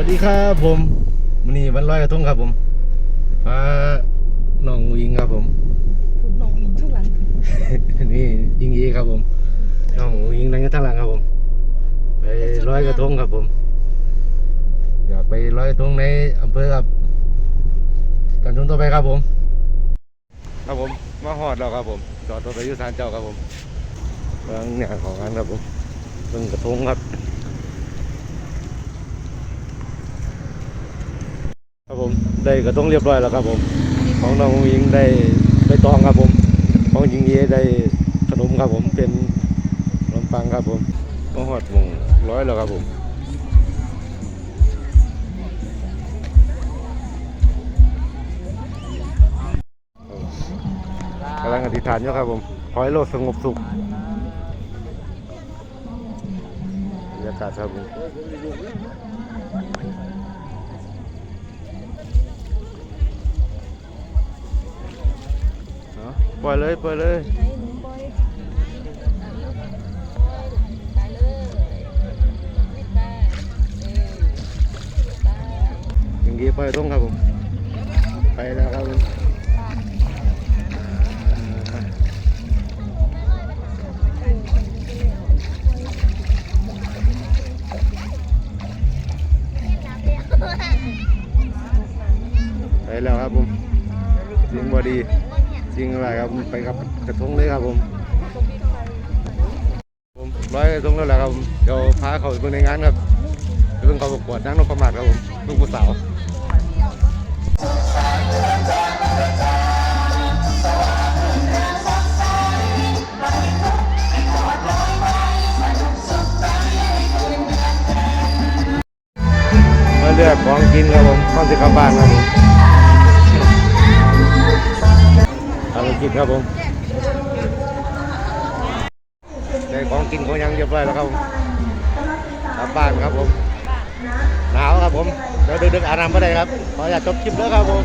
วัสดีครับผมวันนี้วันลอยกระทงครับผมพาน้องวิงครับผมคุณน้องอิงข้างหลัง นี่ยิงยีครับผมน้องยิงนั่งอยู่ทางหลังครับผม ไปลอยกระทงครับผม อยากไปลอยกระทงในอำเภอครับกันชนต่อไปครับผม ครับผมมาหอดแล้วครับผมจอดรถไปอยุสานเจ้าครับผมกำลังเนี่ยของงานครับผมเพิ่งกระทงครับ ครับผมได้กระทงเรียบร้อยแล้วครับผม ของน้องยิงได้ใบตองครับผม ของยิงเยได้ขนมครับผมเป็นขนมปังครับผมมาหอดมงร้อยแล้วครับผมกำลังอธิษฐานอยู่ครับผมขอให้โลกสงบสุขบรรยากาศครับผม ปล่อยเลยปล่อยเลยอยตายเลยไม่ตายเออตายยิงเยปล่อยตรงครับผม ไปแล้วครับผมไปแล้วครับผมยิงบอดี ยิงอะไรครับไปกับกระทงเลยครับผมผมร้อยกระทงแล้วแหละครับเดี๋ยวพาเขาไปเบิ่งในงานครับไปเบิ่งเขาประกวดนางนพมาศครับผมลูกผู้สาวมาเลือกของกินครับผมข้าวสิกลับบ้านครับผม กินครับผมได้ของกินของยังเรียบร้อยแล้วครับผมกลับบ้านครับผม หนาวครับผมเดี๋ยวดึกๆอาบน้ำไม่ได้ครับขออยากจบคลิปแล้วครับผม